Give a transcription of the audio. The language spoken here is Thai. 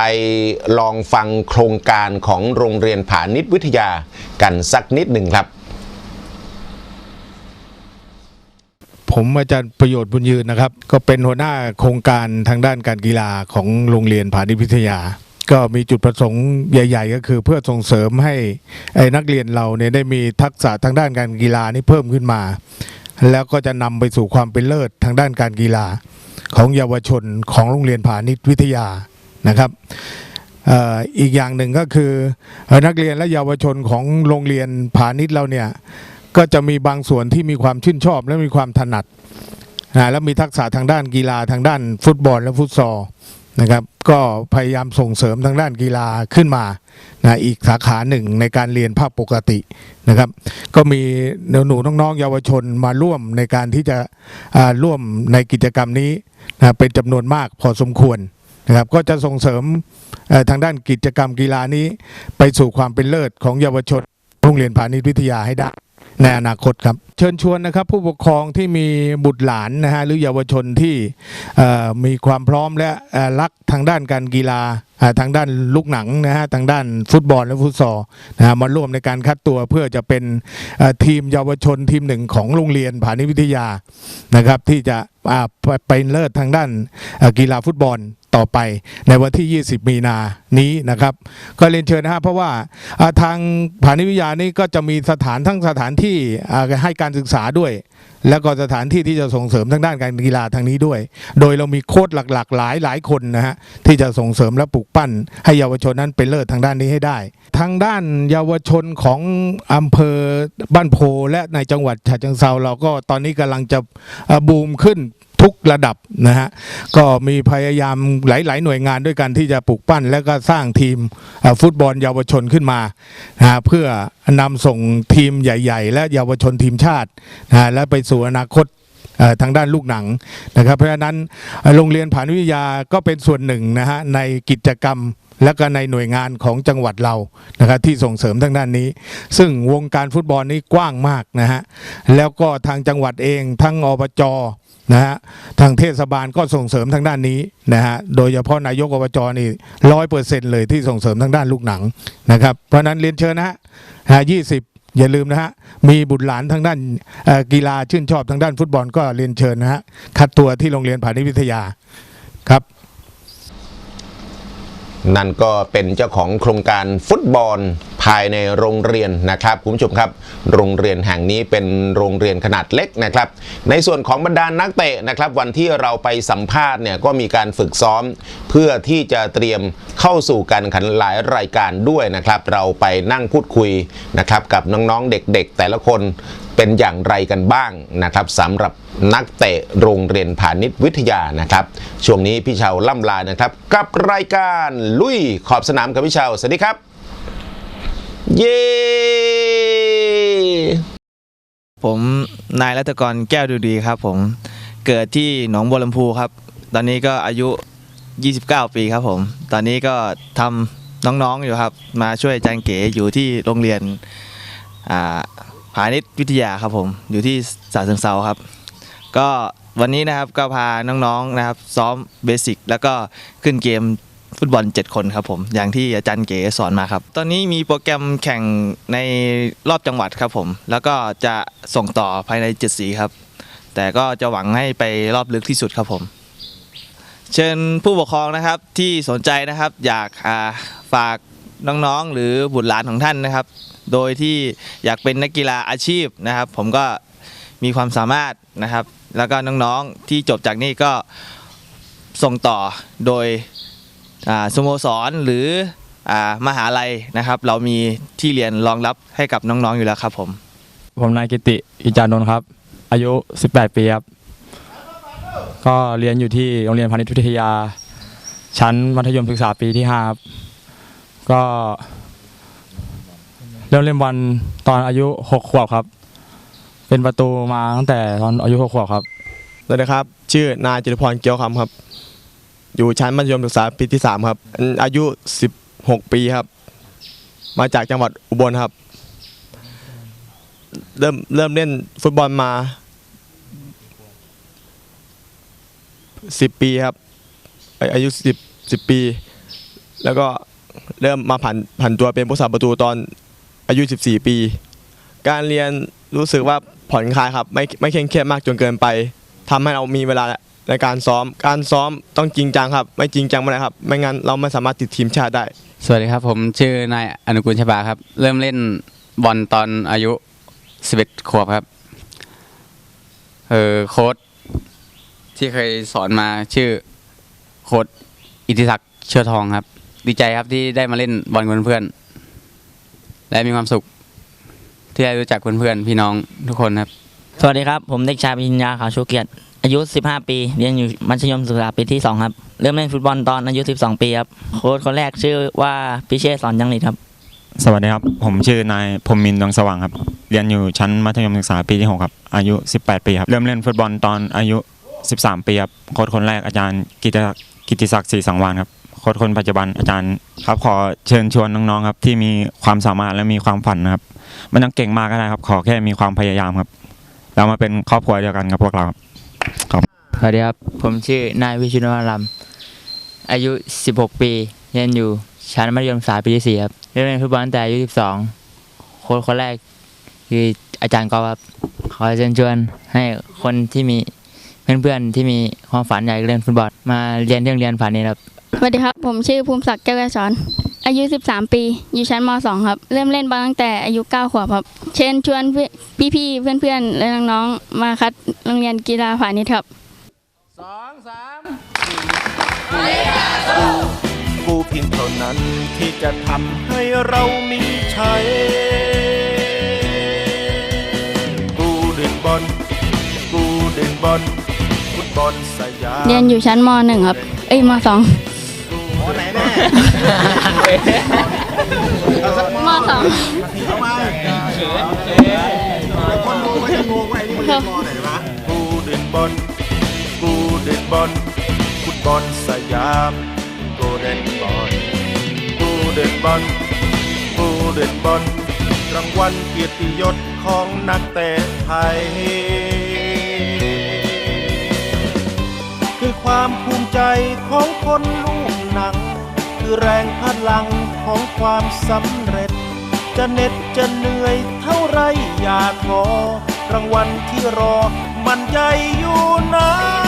ไปลองฟังโครงการของโรงเรียนผานิชวิทยากันสักนิดหนึ่งครับ ผมอาจารย์ประโยชน์บุญยืนนะครับ ก็เป็นหัวหน้าโครงการทางด้านการกีฬาของโรงเรียนผานิชวิทยา ก็มีจุดประสงค์ใหญ่ ๆ ก็คือเพื่อส่งเสริมให้ไอ้นักเรียนเราเนี่ยได้มีทักษะทางด้านการกีฬานี่เพิ่มขึ้นมา แล้วก็จะนำไปสู่ความเป็นเลิศทางด้านการกีฬา ของเยาวชนของโรงเรียนผานิชวิทยา นะครับอีกอย่างหนึ่งก็คือนักเรียนและเยาวชนของโรงเรียนผานิชเราเนี่ยก็จะมีบางส่วนที่มีความชื่นชอบและมีความถนัดนะและมีทักษะทางด้านกีฬาทางด้านฟุตบอลและฟุตซอลนะครับก็พยายามส่งเสริมทางด้านกีฬาขึ้นมานะอีกสาขาหนึ่งในการเรียนภาคปกตินะครับก็มีหนูๆน้องๆเยาวชนมาร่วมในการที่จะร่วมในกิจกรรมนี้นะเป็นจำนวนมากพอสมควร นะครับก็จะส่งเสริมทางด้านกิจกรรมกีฬานี้ ไปสู่ความเป็นเลิศของเยาวชนโรงเรียนพาณิชย์วิทยาให้ได้ในอนาคตครับ เชิญชวนนะครับผู้ปกครองที่มีบุตรหลานนะฮะหรือเยาวชนที่มีความพร้อมและรักทางด้านการกีฬาทางด้านลูกหนังนะฮะทางด้านฟุตบอลและฟุตซอลนะฮะมาร่วมในการคัดตัวเพื่อจะเป็นทีมเยาวชนทีมหนึ่งของโรงเรียนผานิวิทยานะครับที่จะอ่าไปไปเลิศทางด้านกีฬาฟุตบอล ต่อไปในวันที่ 20 มีนานี้นะครับ ก็เรียนเชิญนะฮะเพราะว่าทางผานิวิทยานี่ก็จะมีสถานทั้งสถานที่ให้การศึกษาด้วย แล้วก็สถานที่ที่จะส่งเสริมทางด้านการกีฬาทางนี้ด้วย โดยเรามีโค้ดหลักๆ หลายหลายคนนะฮะที่จะส่งเสริมและปลูกปั้น ให้เยาวชนนั้นเป็นเลิศทางด้านนี้ให้ได้ ทางด้านเยาวชนของอำเภอบ้านโพและในจังหวัดฉะเชิงเซาเราก็ตอนนี้กำลังจะบูมขึ้น ทุกระดับนะฮะก็มีพยายามหลาย ๆ หน่วยงานด้วยกันที่จะปลูกปั้น แล้วก็สร้างทีมฟุตบอลเยาวชนขึ้นมานะเพื่อนำส่งทีมใหญ่ ๆ และเยาวชนทีมชาตินะและไปสู่อนาคตทางด้านลูกหนังนะครับ เพราะฉะนั้นโรงเรียนผานวิทยาก็เป็นส่วนหนึ่งนะฮะในกิจกรรมและก็ในหน่วยงานของจังหวัดเรานะครับที่ส่งเสริมทางด้านนี้ ซึ่งวงการฟุตบอลนี้กว้างมากนะฮะแล้วก็ทางจังหวัดเองทั้งอบจ นะฮะทางเทศบาลก็ส่งเสริมทางด้านนี้นะฮะโดยเฉพาะนายกอบจนี่ร้อยเปอร์เซ็นเลยที่ส่งเสริมทางด้านลูกหนังนะครับ เพราะนั้นเรียนเชิญนะฮะยี่สิบอย่าลืมนะฮะมีบุตรหลานทางด้านกีฬาชื่นชอบทางด้านฟุตบอลก็เรียนเชิญนะฮะคัดตัวที่โรงเรียนผานิวิทยาครับ นั่นก็เป็นเจ้าของโครงการฟุตบอลายในโรงเรียนนะครับคุณผู้ชมครับ โรงเรียนแห่งนี้เป็นโรงเรียนขนาดเล็กนะครับ ในส่วนของบรรดานักเตะนะครับวันที่เราไปสัมภาษณ์เนี่ยก็มีการฝึกซ้อม เพื่อที่จะเตรียมเข้าสู่การขันหลายรายการด้วยนะครับ เราไปนั่งพูดคุยนะครับกับน้องๆเด็กๆ แต่ละคนเป็นอย่างไรกันบ้างนะครับสำหรับนักเตะโรงเรียนพาณิชย์วิทยานะครับ ช่วงนี้พี่เชาล่ำลานะครับ กับรายการลุยขอบสนามกับพี่เชาสวัสดีครับ เย้ ผมนายรัตกรแก้วดูดีครับ ผมเกิดที่หนองบัวลำพูครับ ตอนนี้ก็อายุ 29 ปีครับผม ตอนนี้ก็ทำน้องๆอยู่ครับ มาช่วยอาจารย์เก๋อยู่ที่โรงเรียนอ่าพาณิชย์วิทยาครับผม อยู่ที่สาเชิงเซาครับ ก็วันนี้นะครับก็พาน้องๆนะครับ ซ้อมเบสิกแล้วก็ขึ้นเกม ฟุตบอล 7 คนครับผมอย่างที่อาจารย์เก๋สอนมาครับ ตอนนี้มีโปรแกรมแข่งในรอบจังหวัดครับผม แล้วก็จะส่งต่อภายใน7สีครับ แต่ก็จะหวังให้ไปรอบลึกที่สุดครับผม เชิญผู้ปกครองนะครับที่สนใจนะครับอยากอ่าฝากน้องๆ หรือบุตรหลานของท่านนะครับ โดยที่อยากเป็นนักกีฬาอาชีพนะครับ ผมก็มีความสามารถนะครับ แล้วก็น้องๆที่จบจากนี่ก็ส่งต่อโดย สโมสรหรืออามหาลัยนะครับ เรามีที่เรียนรองรับให้กับน้องๆอยู่แล้วครับผม ผมนายกิติอิจานนท์ครับ อายุ 18 ปีครับ ก็เรียนอยู่ที่โรงเรียนพาณิชย์วิทยา ชั้นมัธยมศึกษาปีที่5ครับก็เริ่มเล่นบอลตอนอายุ 6 ขวบครับ เป็นประตูมาตั้งแต่ตอนอายุ 6 ขวบครับสวัสดีครับ ชื่อนายจิรพรเกียวคำครับ อยู่ชั้นมัธยมศึกษาปีที่ 3 ครับ อายุ 16 ปีครับ มาจากจังหวัดอุบลครับ เริ่มเริ่มเล่นฟุตบอลมา 10 ปีครับ อายุ 10 10 ปี แล้วก็เริ่มมาผันผันตัวเป็นผู้สาประตูตอนอายุ 14 ปี การเรียนรู้สึกว่าผ่อนคลายครับ ไม่ไม่เคร่งเครียดมากจนเกินไปทำให้เรามีเวลา ในการซ้อม การซ้อมต้องจริงจังครับ ไม่จริงจังไม่ได้ครับ ไม่งั้นเราไม่สามารถติดทีมชาติได้ สวัสดีครับ ผมชื่อนายอนุกูลชบาครับ เริ่มเล่นบอลตอนอายุ 11 ขวบครับ เออโค้ดที่เคยสอนมาชื่อโค้ดอิทธิศักดิ์เชื่อทองครับ ดีใจครับที่ได้มาเล่นบอลกับเพื่อนๆและมีความสุข ที่ได้รู้จักเพื่อนๆพี่น้องทุกคนครับ สวัสดีครับ ผมเด็กชายปริญญาขาวชูเกียรติ อายุ 15 ปีเรียนอยู่มัธยมศึกษาปีที่ 2 ครับ เริ่มเล่นฟุตบอลตอนอายุ 12 ปีครับโค้ชคนแรกชื่อว่าพิเชษสอนยังหลิตครับ สวัสดีครับ ผมชื่อนายพรมมินทร์ดวงสว่างครับ เรียนอยู่ชั้นมัธยมศึกษาปีที่ 6 ครับ อายุ 18 ปีครับ เริ่มเล่นฟุตบอลตอนอายุ 13 ปีครับ โค้ชคนแรกอาจารย์กิติศักดิ์กิติศักดิ์ศรีสังวานครับโค้ชคนปัจจุบันอาจารย์ครับขอเชิญชวนน้องๆครับที่มีความสามารถและมีความฝันนะครับไม่ต้องเก่งมากก็ได้ครับ ขอแค่มีความพยายามครับแล้วมาเป็นครอบครัวเดียวกันกับพวกเราครับ สวัสดีครับ ผมชื่อนายวิชุนวรัมอายุ 16 ปีเรียนอยู่ชั้นมัธยมศึกษาปีที่4ครับเล่นฟุตบอลตั้งแต่อายุ 12 โค้ชคนแรกคืออาจารย์กอล์ฟครับขอเชิญชวนให้คนที่มีเพื่อนๆที่มีความฝันอยากเล่นฟุตบอลมาเรียนที่โรงเรียนผ่านนี้ครับสวัสดีครับ ผมชื่อภูมิศักดิ์แก้วกระสอนอายุ 13 ปี อยู่ชั้นม .2 ครับ เริ่มเล่นบอลตั้งแต่อายุ 9 ขวบครับ เชิญชวนพี่ๆเพื่อนๆและน้องๆมาคัดโรงเรียนกีฬาพาณิชย์ครับ กูเพียงเท่านั้นที่จะทำให้เรามีชัยกูเด่นบอลกูเด่นบอลฟุตบอลสยามเรียนอยู่ชั้นม .1 ครับ เอ้ยม .2 ไหนแม่ม .2 คนงงก็จะงงว่าไอ้นี่มันเรียนมไหนวะกูเด่นบอลกูเด่นบอลฟุตบอลสยามกูเด่นบอลกู เด่นบอลกูเด่นบอลรางวัลเกียรติยศของนักเตะไทย คือความภูมิใจของคนลูกหนัง คือแรงพลังของความสำเร็จ จะเหน็ดจะเหนื่อยเท่าไรอย่าท้อรางวัลที่รอมันใหญ่อยู่นะ